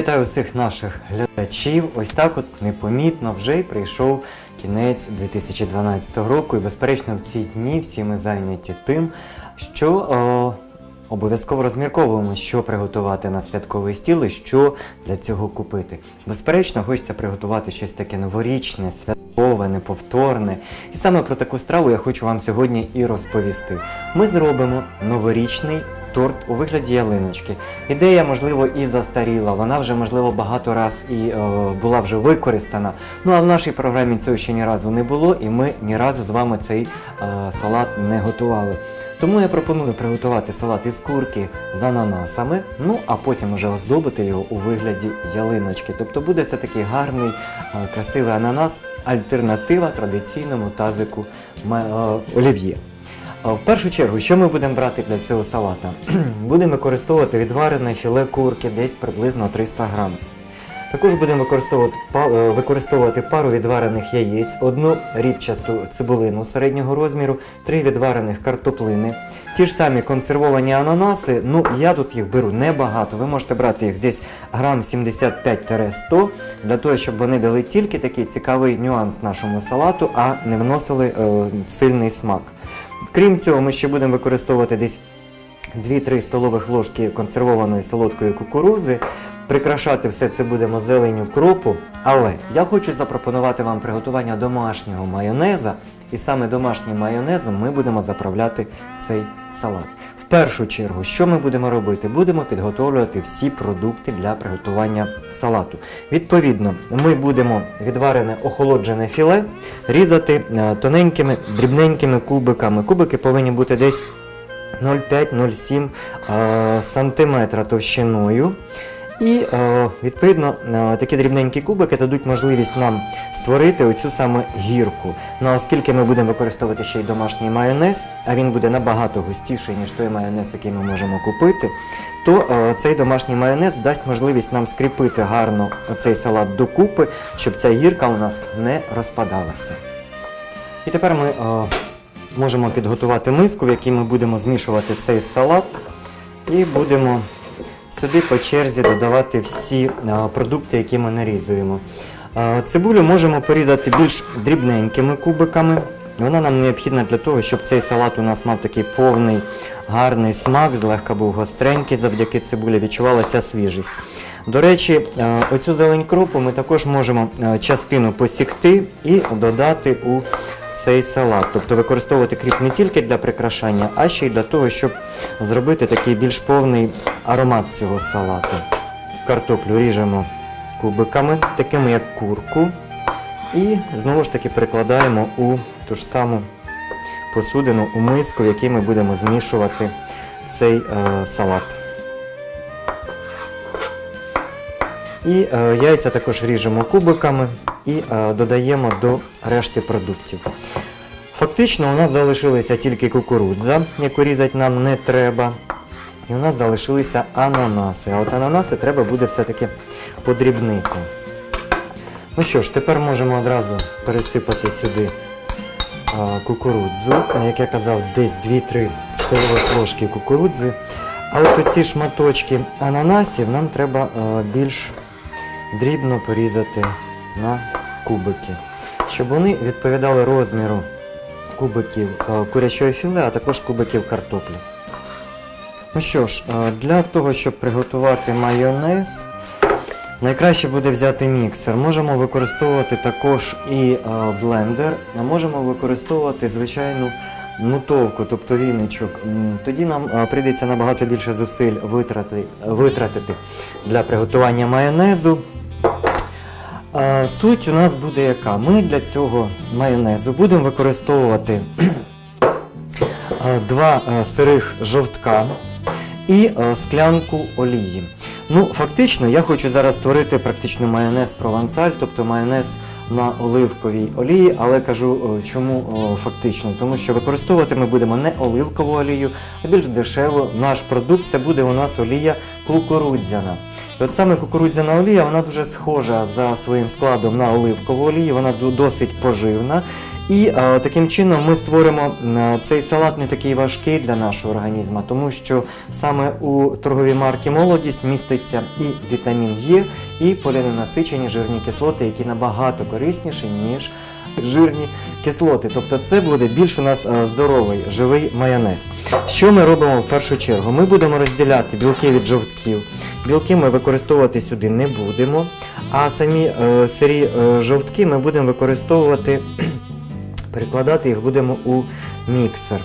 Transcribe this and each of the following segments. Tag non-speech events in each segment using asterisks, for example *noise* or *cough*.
Вітаю усіх наших глядачів. Ось так от непомітно вже й прийшов кінець 2012 року. І безперечно, в ці дні всі ми зайняті тим, що обов'язково розмірковуємо, що приготувати на святковий стіл і що для цього купити. Безперечно, хочеться приготувати щось таке новорічне, святкове, неповторне. І саме про таку страву я хочу вам сьогодні і розповісти. Ми зробимо новорічний торт у вигляді ялиночки. Ідея, можливо, і застаріла, вона вже, можливо, багато раз і е, була вже використана. Ну а в нашій програмі цього ще ні разу не було, і ми ні разу з вами цей е, салат не готували. Тому я пропоную приготувати салат із курки з ананасами, ну а потім уже оздобити його у вигляді ялиночки. Тобто буде це такий гарний, е, красивий ананас, альтернатива традиційному тазику е, олів'є. В першу чергу, що ми будемо брати для цього салата? *clears throat* будемо використовувати відварене філе курки десь приблизно 300 грам. Також будемо використовувати, е, використовувати пару відварених яєць, одну рібчасту цибулину середнього розміру, три відварених картоплини, ті ж самі консервовані ананаси. Ну, я тут їх беру небагато. Ви можете брати їх десь грам 75-100, для того, щоб вони дали тільки такий цікавий нюанс нашому салату, а не вносили е, сильний смак. Крім цього, ми ще будемо використовувати десь 2-3 столових ложки консервованої солодкої кукурузи. Прикрашати все це будемо зеленню кропу. Але я хочу запропонувати вам приготування домашнього майонеза. І саме домашнім майонезом ми будемо заправляти цей салат. Першу чергу, що ми будемо робити? Будемо підготовлювати всі продукти для приготування салату. Відповідно, ми будемо відварене охолоджене філе різати е, тоненькими дрібненькими кубиками. Кубики повинні бути десь 0,5-0,7 см товщиною. І е, відповідно е, такі дрібненькі кубики дадуть можливість нам створити оцю саме гірку. Ну оскільки ми будемо використовувати ще й домашній майонез, а він буде набагато густіший, ніж той майонез, який ми можемо купити, то е, цей домашній майонез дасть можливість нам скріпити гарно цей салат докупи, щоб ця гірка у нас не розпадалася. І тепер ми можемо підготувати миску, в якій ми будемо змішувати цей салат, і будемо сюди по черзі додавати всі е, продукти, які ми нарізуємо. Е, цибулю можемо порізати більш дрібненькими кубиками. Вона нам необхідна для того, щоб цей салат у нас мав такий повний гарний смак, злегка був гостренький, завдяки цибулі відчувалася свіжість. До речі, е, оцю зелень кропу ми також можемо частину посікти і додати у цей салат. Тобто використовувати кріп не тільки для прикрашання, а ще й для того, щоб зробити такий більш повний аромат цього салату. Картоплю ріжемо кубиками, такими як курку. І знову ж таки перекладаємо у ту ж саму посудину, у миску, в якій ми будемо змішувати цей е, салат. І е, яйця також ріжемо кубиками і е, додаємо до решти продуктів. Фактично у нас залишилася тільки кукурудза, яку різати нам не треба. І у нас залишилися ананаси. А от ананаси треба буде все-таки подрібнити. Ну що ж, тепер можемо одразу пересипати сюди кукурудзу. Як я казав, десь 2-3 столових ложки кукурудзи. А от оці шматочки ананасів нам треба більш дрібно порізати на кубики, щоб вони відповідали розміру кубиків а, курячого філе, а також кубиків картоплі. Ну що ж, для того, щоб приготувати майонез, Найкраще буде взяти міксер. Можемо використовувати також і е, блендер, а можемо використовувати звичайну нутовку, тобто віничок. Тоді нам е, прийдеться набагато більше зусиль витратити для приготування майонезу. Суть у нас буде яка? Ми для цього майонезу будемо використовувати *clears throat* е, два е, сирих жовтка і е, склянку олії. Ну, фактично, я хочу зараз створити практично майонез провансаль, тобто майонез на оливковій олії, але кажу, чому фактично? Тому що використовувати ми будемо не оливкову олію, а більш дешеву. Наш продукт це буде у нас олія кукурудзяна. От саме кукурудзяна олія, вона дуже схожа за своїм складом на оливкову олію, вона досить поживна. І е, таким чином ми створимо е, цей салат не такий важкий для нашого організму, тому що саме у торговій марці молодість міститься і вітамін Е, і поліненасичені жирні кислоти, які набагато корисніші, ніж жирні кислоти. Тобто це буде більш у нас е, здоровий живий майонез. Що ми робимо в першу чергу? Ми будемо розділяти білки від жовтків. Білки ми використовувати сюди не будемо, а самі сирі жовтки ми будемо використовувати, перекладати їх будемо у міксер.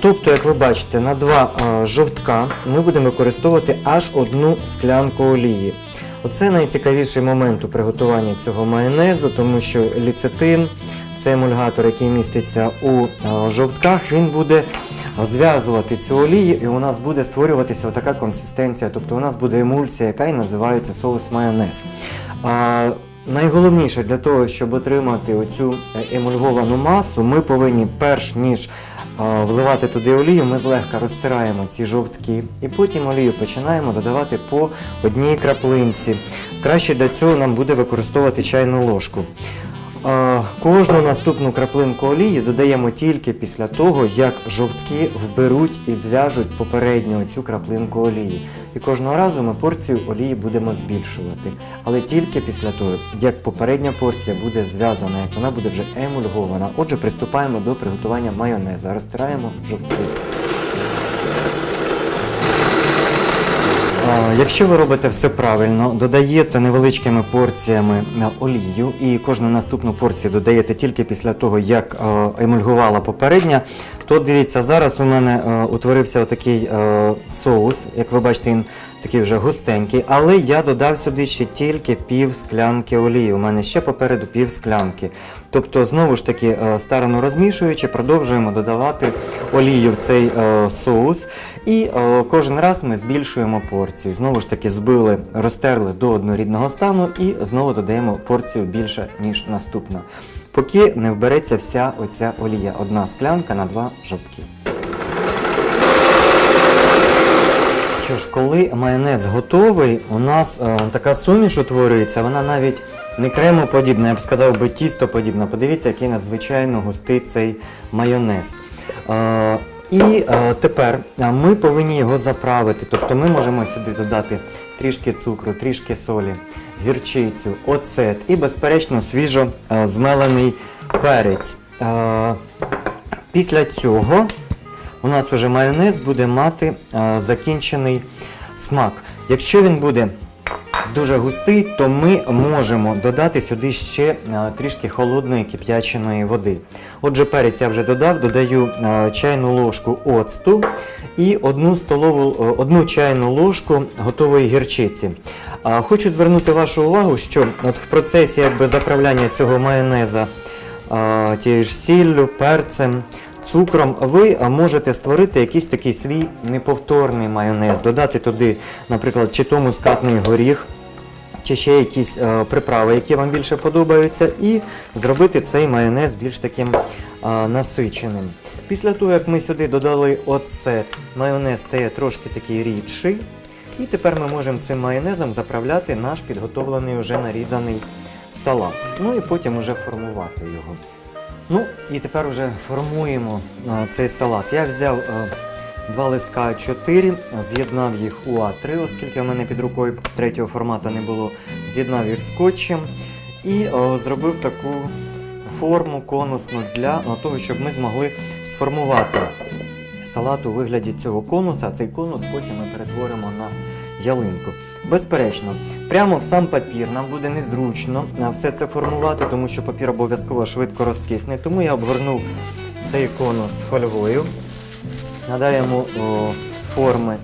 Тобто, як ви бачите, на два жовтка ми будемо використовувати аж одну склянку олії. Оце найцікавіший момент у приготуванні цього майонезу, тому що ліцетин, це емульгатор, який міститься у жовтках, він буде зв'язувати цю олію і у нас буде створюватися отака консистенція, тобто у нас буде емульсія, яка і називається соус майонез. Найголовніше для того, щоб отримати оцю е, емульговану масу, ми повинні перш ніж вливати туди олію, ми злегка розтираємо ці жовтки і потім олію починаємо додавати по одній краплинці. Краще для цього нам буде використовувати чайну ложку. Кожну наступну краплинку олії додаємо тільки після того, як жовтки вберуть і зв'яжуть попередньо цю краплинку олії. І кожного разу ми порцію олії будемо збільшувати. Але тільки після того, як попередня порція буде зв'язана, як вона буде вже емульгована. Отже, приступаємо до приготування майонеза. Розтираємо жовтки. Якщо ви робите все правильно, додаєте невеличкими порціями е, олію і кожну наступну порцію додаєте тільки після того, як е, емульгувала попередня, то дивіться, зараз у мене е, утворився отакий соус, як ви бачите, він такий вже густенький, але я додав сюди ще тільки пів склянки олії. У мене ще попереду пів склянки. Тобто, знову ж таки, е, старано розмішуючи, продовжуємо додавати олію в цей е, соус. І е, кожен раз ми збільшуємо порцію. Знову ж таки, збили, розтерли до однорідного стану і знову додаємо порцію більше, ніж наступна. Поки не вбереться вся оця олія. Одна склянка на два жовтки. Що ж, коли майонез готовий, у нас е, така суміш утворюється, вона навіть не кремоподібна, я б сказав би тістоподібна. Подивіться, який надзвичайно густий цей майонез. Е, і е, тепер ми повинні його заправити. Тобто ми можемо сюди додати трішки цукру, трішки солі, гірчицю, оцет і, безперечно, свіжо змелений перець. Після цього у нас уже майонез буде мати е, закінчений смак. Якщо він буде дуже густий, то ми можемо додати сюди ще е, трішки холодної кип'яченої води. Отже, перець я вже додав, додаю е, чайну ложку оцту і одну, столову, одну чайну ложку готової гірчиці. Хочу звернути вашу увагу, що от в процесі якби, заправляння цього майонеза тією ж сіллю, перцем, цукром, ви можете створити якийсь такий свій неповторний майонез, додати туди, наприклад, чи то мускатний горіх, чи ще якісь е, приправи, які вам більше подобаються, і зробити цей майонез більш таким е, насиченим. Після того, як ми сюди додали оцет, майонез стає трошки такий рідший. І тепер ми можемо цим майонезом заправляти наш підготовлений уже нарізаний салат. Ну і потім уже формувати його. Ну і тепер вже формуємо а, цей салат. Я взяв а, два листка А4, з'єднав їх у А3, оскільки в мене під рукою третього формату не було. З'єднав їх скотчем і а, зробив таку форму конусну для а, того, щоб ми змогли сформувати салат у вигляді цього конуса, цей конус потім ми перетворимо на ялинку. Безперечно, прямо в сам папір нам буде незручно все це формувати, тому що папір обов'язково швидко розкисне. Тому я обгорнув цей конус фольгою, надав йому о, форми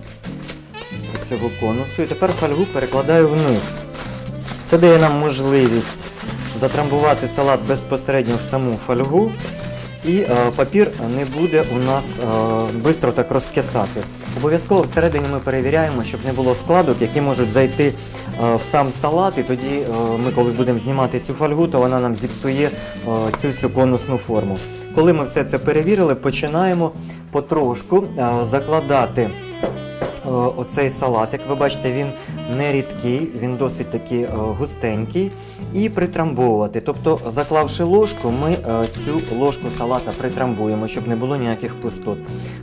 цього конусу і тепер фольгу перекладаю вниз. Це дає нам можливість затрамбувати салат безпосередньо в саму фольгу, і е, папір не буде у нас швидко так розкисати. Обов'язково всередині ми перевіряємо, щоб не було складок, які можуть зайти е, в сам салат, і тоді е, ми, коли будемо знімати цю фольгу, то вона нам зіпсує е, цю всю конусну форму. Коли ми все це перевірили, починаємо потрошку закладати оцей салат, як ви бачите, він не рідкий, він досить такий густенький. І притрамбовувати. Тобто, заклавши ложку, ми цю ложку салата притрамбуємо, щоб не було ніяких пустот.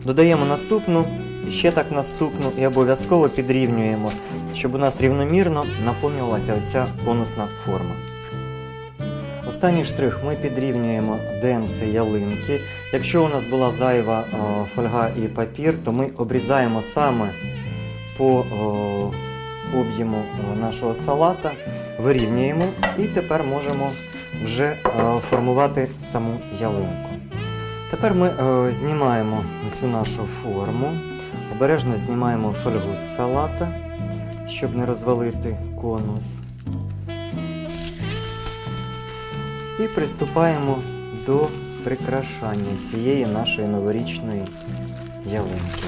Додаємо наступну, ще так наступну і обов'язково підрівнюємо, щоб у нас рівномірно наповнювалася ця конусна форма. Останній штрих ми підрівнюємо денці ялинки. Якщо у нас була зайва е, фольга і папір, то ми обрізаємо саме по е, об'єму е, нашого салата, вирівнюємо і тепер можемо вже формувати саму ялинку. Тепер ми знімаємо цю нашу форму, обережно знімаємо фольгу з салата, щоб не розвалити конус. І приступаємо до прикрашання цієї нашої новорічної ялинки.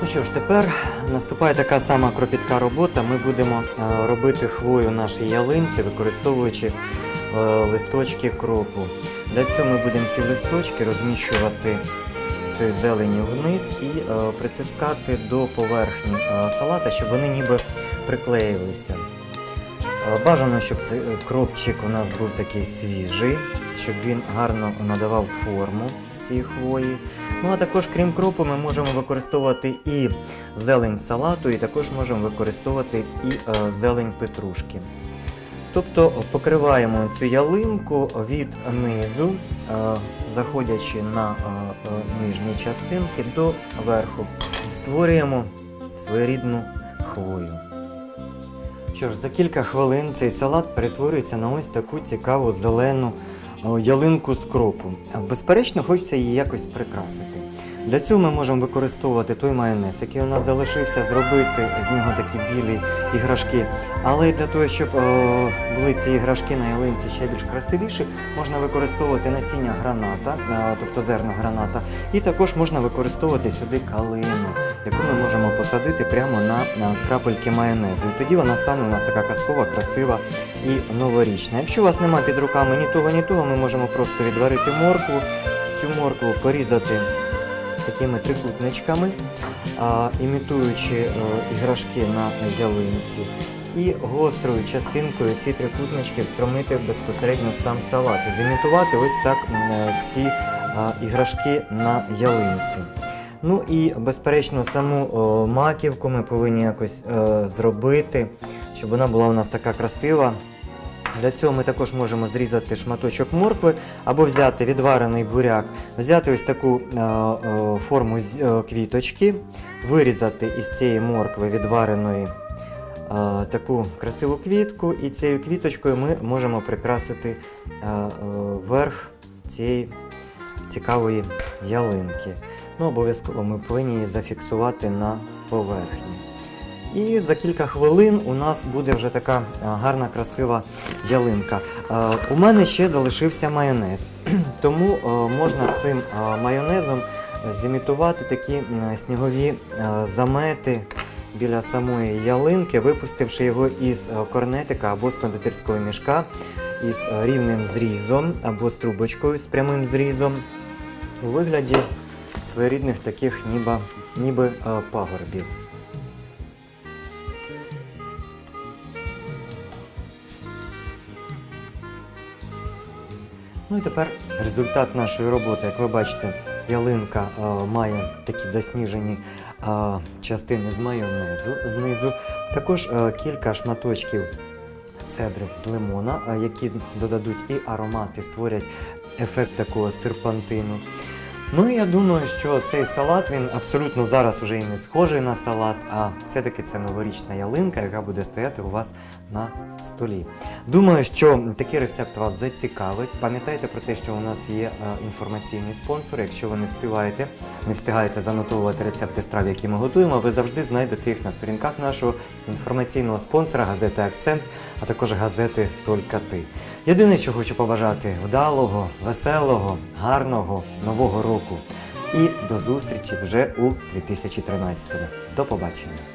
Ну що ж, тепер наступає така сама кропітка робота. Ми будемо е, робити хвою нашій ялинці, використовуючи е, листочки кропу. Для цього ми будемо ці листочки розміщувати цією зеленю вниз і е, притискати до поверхні е, салата, щоб вони ніби приклеїлися. Е, Бажано, щоб кропчик у нас був такий свіжий, щоб він гарно надавав форму цій хвої. Ну а також, крім кропу, ми можемо використовувати і зелень салату, і також можемо використовувати і зелень петрушки. Тобто покриваємо цю ялинку від низу, заходячи на е, е, нижні частинки до верху. Створюємо своєрідну хвою. Що ж, за кілька хвилин цей салат перетворюється на ось таку цікаву зелену ялинку з кропу. Безперечно, хочеться її якось прикрасити. Для цього ми можемо використовувати той майонез, який у нас залишився, зробити з нього такі білі іграшки. Але для того, щоб були ці іграшки на ялинці ще більш красивіші, можна використовувати насіння граната, тобто зерна граната, і також можна використовувати сюди калину, яку ми можемо посадити прямо на, на крапельки майонезу. І тоді вона стане у нас така казкова, красива і новорічна. Якщо у вас немає під руками ні того, ні того, ми можемо просто відварити моркву, цю моркву порізати такими трикутничками, а, імітуючи е, іграшки на ялинці. І гострою частинкою ці трикутнички встромити безпосередньо в сам салат і зімітувати ось так е, ці а, іграшки на ялинці. Ну і безперечно саму о, маківку ми повинні якось е, зробити, щоб вона була у нас така красива. Для цього ми також можемо зрізати шматочок моркви або взяти відварений буряк, взяти ось таку е, е, форму з е, квіточки, вирізати із цієї моркви відвареної таку красиву квітку, і цією квіточкою ми можемо прикрасити верх цієї цікавої ялинки. Ну, обов'язково ми повинні її зафіксувати на поверхні. І за кілька хвилин у нас буде вже така гарна, красива ялинка. Е, У мене ще залишився майонез, *clears throat* тому е, можна цим е, майонезом зімітувати такі снігові е, замети біля самої ялинки, випустивши його із е, корнетика або з кондитерського мішка із е, рівним зрізом або з трубочкою з прямим зрізом у вигляді своєрідних таких ніби, ніби е, пагорбів. Ну і тепер результат нашої роботи. Як ви бачите, ялинка е, має такі засніжені е, частини з майонезу знизу. Також е, кілька шматочків цедри з лимона, е, які додадуть і аромат, і створять ефект такого серпантину. Ну я думаю, що цей салат він абсолютно зараз уже і не схожий на салат, а все-таки це новорічна ялинка, яка буде стояти у вас на столі. Думаю, що такий рецепт вас зацікавить. Пам'ятайте про те, що у нас є е, інформаційні спонсори. Якщо ви не встигаєте, не встигаєте занотовувати рецепти страв, які ми готуємо, ви завжди знайдете їх на сторінках нашого інформаційного спонсора газети Акцент, а також газети Тільки ти. Єдине, що хочу побажати вдалого, веселого, гарного нового року. І до зустрічі вже у 2013-му. До побачення!